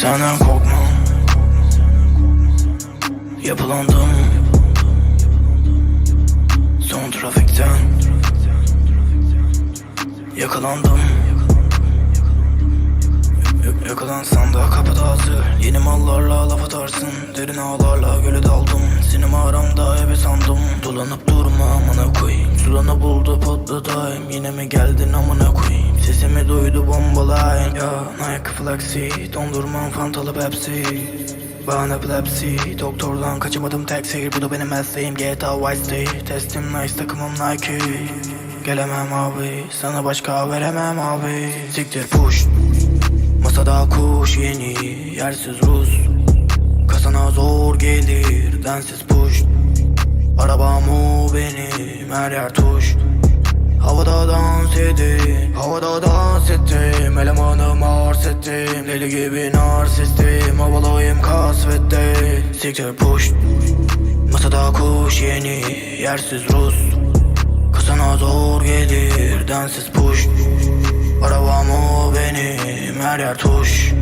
Senden korkmam. Yapılandım. Son trafikten. Yakalandım. Yakalansan da kapıda hazır. Yeni mallarla laf atarsın. Derin ağlarla göle daldım. Sinema aramda ebe sandım. Dolanıp durma amına koyayım Sulanı buldu patladayım Yine mi geldin amına koyayım? Sesimi duydu bombalayın. Ya Nike Flexi Dondurmam fantalı Pepsi. Ben epilepsi Doktordan kaçamadım tek seyir. Bu da benim mesleğim GTA Vice City. Testim nice takımım Nike. Gelemem abi Sana başka veremem abi. Siktir push. Masada kuş yeni Yersiz Rus. Kasana zor gelir Densiz push. Arabam o benim Her yer tuş. Havada dans edip Havada dans ettim. Elemanım arz ettim Deli gibi narsistim. Havalıyım kasvette Siktir push. Masada kuş yeni Yersiz Rus. Kasana zor gelir Densiz push. Arabam o benim Her yer tuş